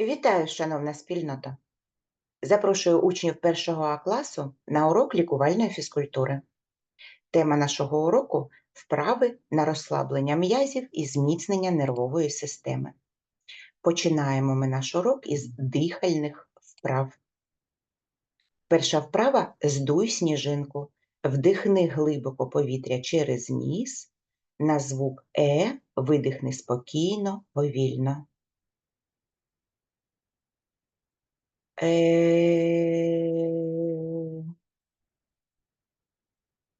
Вітаю, шановна спільнота! Запрошую учнів першого А класу на урок лікувальної фізкультури. Тема нашого уроку вправи на розслаблення м'язів і зміцнення нервової системи. Починаємо ми наш урок із дихальних вправ. Перша вправа здуй сніжинку. Вдихни глибоко повітря через ніс. На звук Е видихни спокійно, повільно. Е.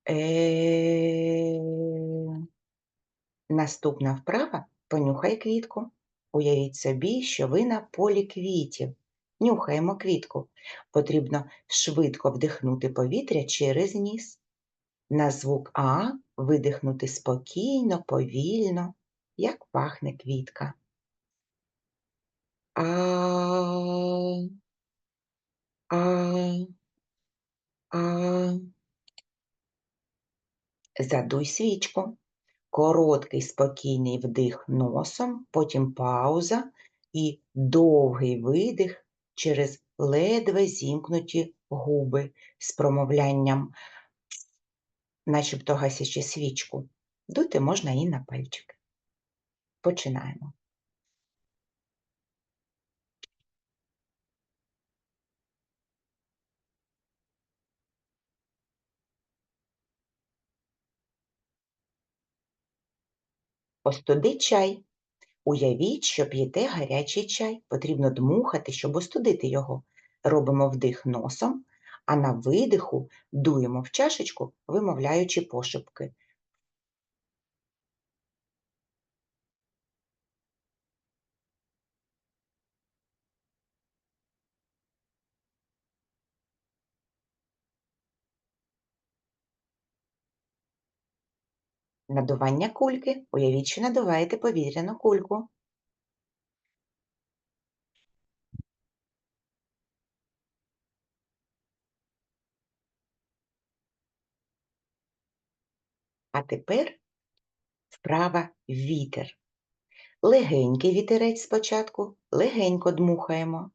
Е. Наступна вправа понюхай квітку. Уявіть собі, що ви на полі квітів. Нюхаємо квітку. Потрібно швидко вдихнути повітря через ніс. На звук А видихнути спокійно, повільно, як пахне квітка. А. А. А. Задуй свічку. Короткий спокійний вдих носом, потім пауза і довгий видих через ледве зімкнуті губи з промовлянням, начебто гасячи свічку. Дути можна і на пальчики. Починаємо. Остуди чай. Уявіть, що п'єте гарячий чай. Потрібно дмухати, щоб остудити його. Робимо вдих носом, а на видиху дуємо в чашечку, вимовляючи пошепки. Надування кульки. Уявіть, що надуваєте повітряну кульку. А тепер вправа вітер. Легенький вітерець спочатку, легенько дмухаємо.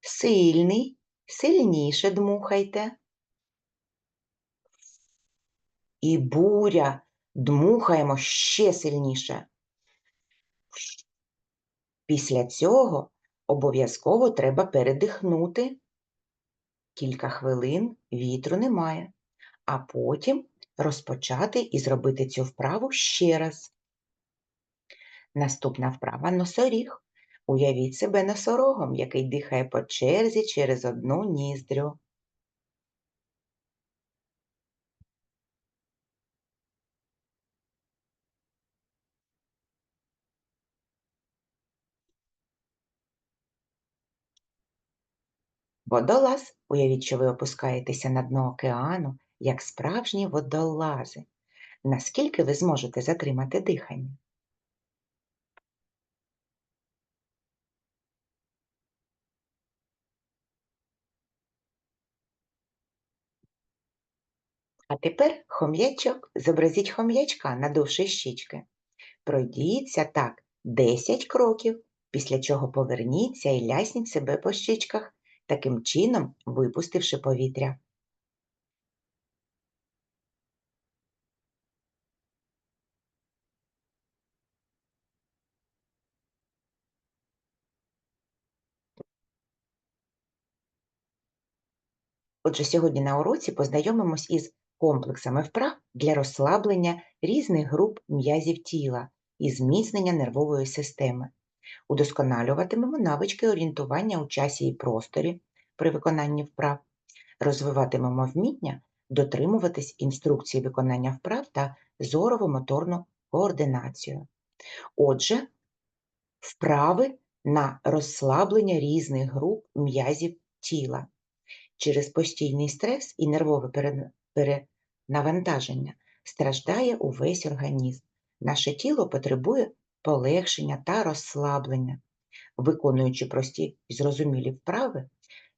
Сильний, сильніше дмухайте. І буря дмухаємо ще сильніше. Після цього обов'язково треба передихнути. Кілька хвилин вітру немає, а потім розпочати і зробити цю вправу ще раз. Наступна вправа носоріг. Уявіть себе носорогом, який дихає по черзі через одну ніздрю. Водолаз. Уявіть, що ви опускаєтеся на дно океану, як справжні водолази. Наскільки ви зможете затримати дихання? А тепер хом'ячок. Зобразіть хом'ячка, надувши щічки. Пройдіться так 10 кроків, після чого поверніться і лясніть себе по щічках, таким чином випустивши повітря. Отже, сьогодні на уроці познайомимось із комплексами вправ для розслаблення різних груп м'язів тіла і зміцнення нервової системи. Удосконалюватимемо навички орієнтування у часі і просторі при виконанні вправ, розвиватимемо вміння дотримуватись інструкцій виконання вправ та зорово-моторну координацію. Отже, вправи на розслаблення різних груп м'язів тіла. Через постійний стрес і нервове перенавантаження страждає увесь організм. Наше тіло потребує полегшення та розслаблення, виконуючи прості і зрозумілі вправи,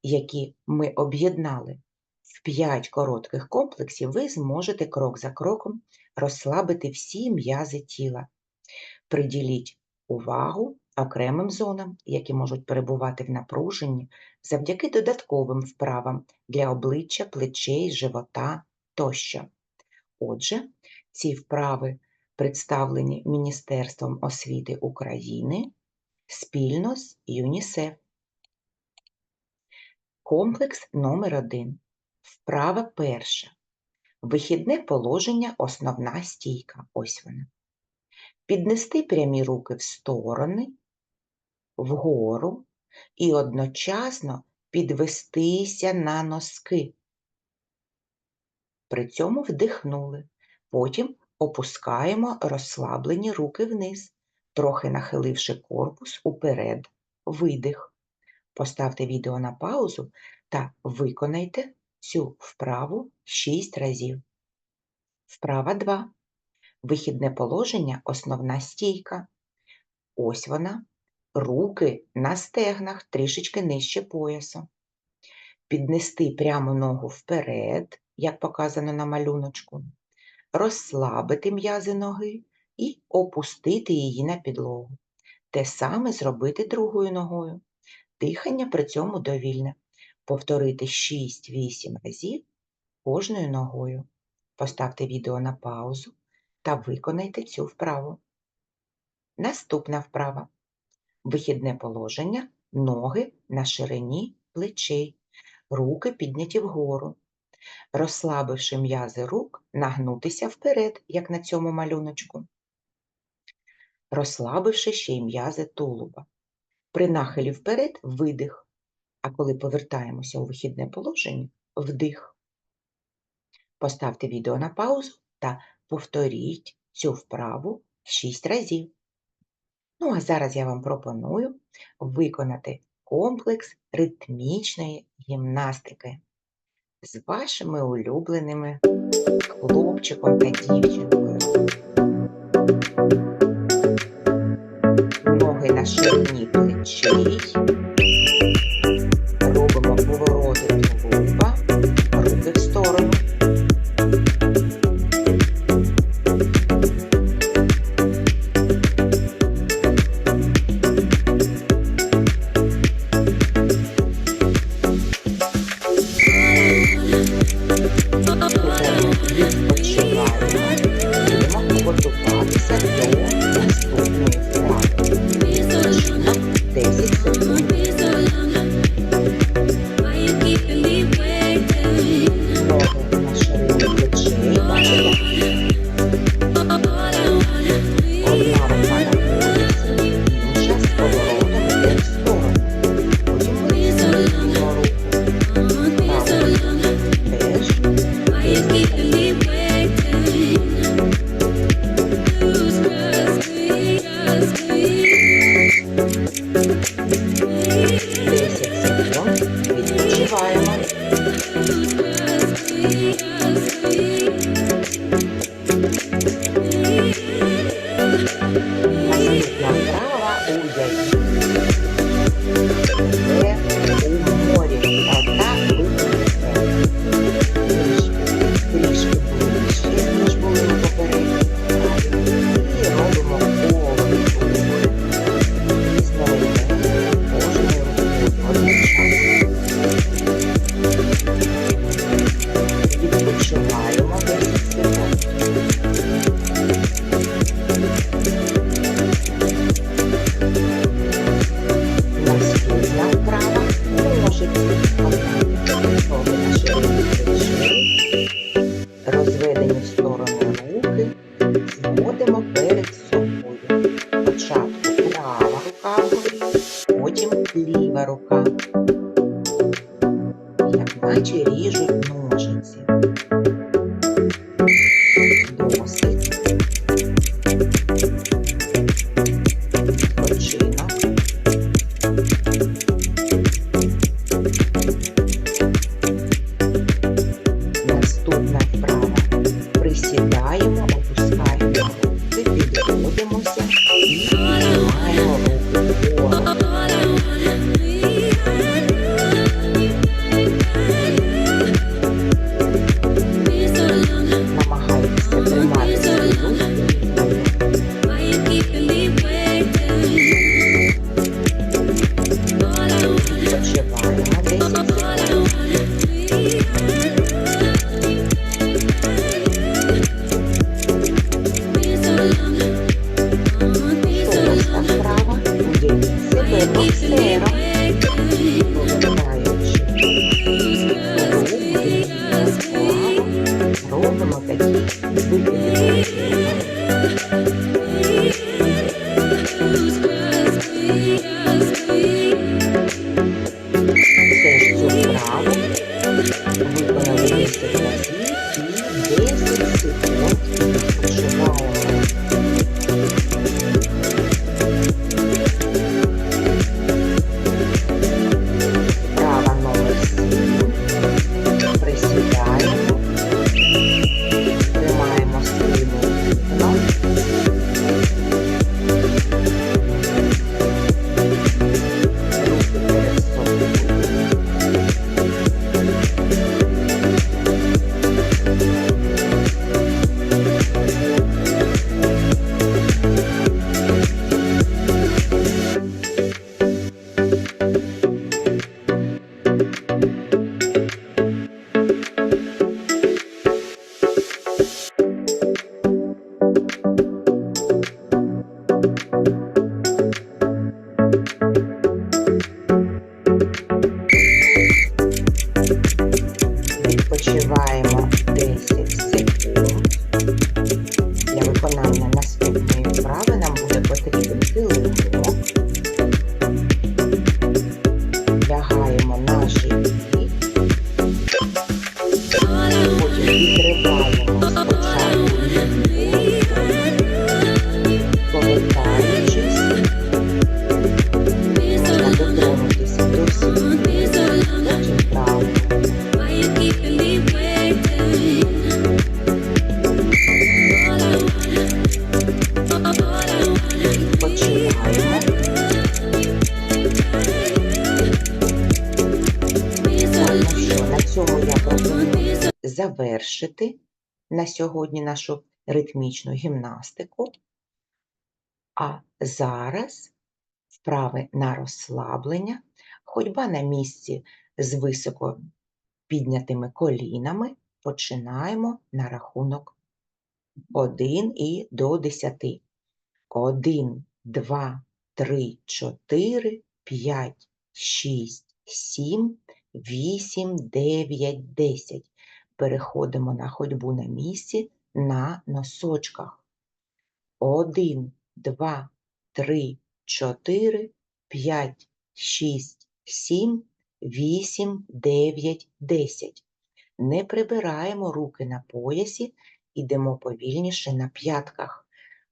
які ми об'єднали в п'ять коротких комплексів, ви зможете крок за кроком розслабити всі м'язи тіла. Приділіть увагу окремим зонам, які можуть перебувати в напруженні завдяки додатковим вправам для обличчя, плечей, живота тощо. Отже, ці вправи представлені Міністерством освіти України спільно з ЮНІСЕФ. Комплекс номер 1 Вправа перша. Вихідне положення основна стійка. Ось вона. Піднести прямі руки в сторони, вгору і одночасно підвестися на носки. При цьому вдихнули. Потім опускаємо розслаблені руки вниз, трохи нахиливши корпус уперед. Видих. Поставте відео на паузу та виконайте цю вправу 6 разів. Вправа 2. Вихідне положення основна стійка. Ось вона. Руки на стегнах трішечки нижче поясу. Піднести прямо ногу вперед, як показано на малюночку. Розслабити м'язи ноги і опустити її на підлогу. Те саме зробити другою ногою. Дихання при цьому довільне. Повторити 6-8 разів кожною ногою. Поставте відео на паузу та виконайте цю вправу. Наступна вправа. Вихідне положення, ноги на ширині плечей, руки підняті вгору. Розслабивши м'язи рук, нагнутися вперед, як на цьому малюночку. Розслабивши ще й м'язи тулуба. При нахилі вперед видих, а коли повертаємося у вихідне положення вдих. Поставте відео на паузу та повторіть цю вправу 6 разів. Ну, а зараз я вам пропоную виконати комплекс ритмічної гімнастики з вашими улюбленими хлопчиком та дівчинкою. Ноги на ширині плечей. Ліва рука. Як наче ріжуть ножиці. Завершити на сьогодні нашу ритмічну гімнастику. А зараз вправи на розслаблення, ходьба на місці з високо піднятими колінами. Починаємо на рахунок 1 і до 10. 1, 2, 3, 4, 5, 6, 7, 8, 9, 10. Переходимо на ходьбу на місці на носочках. 1, 2, 3, 4, 5, 6, 7, 8, 9, 10. Не прибираємо руки на поясі, ідемо повільніше на п'ятках.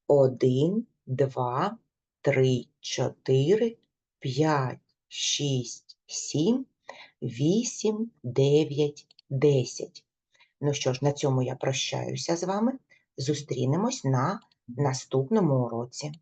1, 2, 3, 4, 5, 6, 7, 8, 9, 10. Ну що ж, на цьому я прощаюся з вами. Зустрінемось на наступному уроці.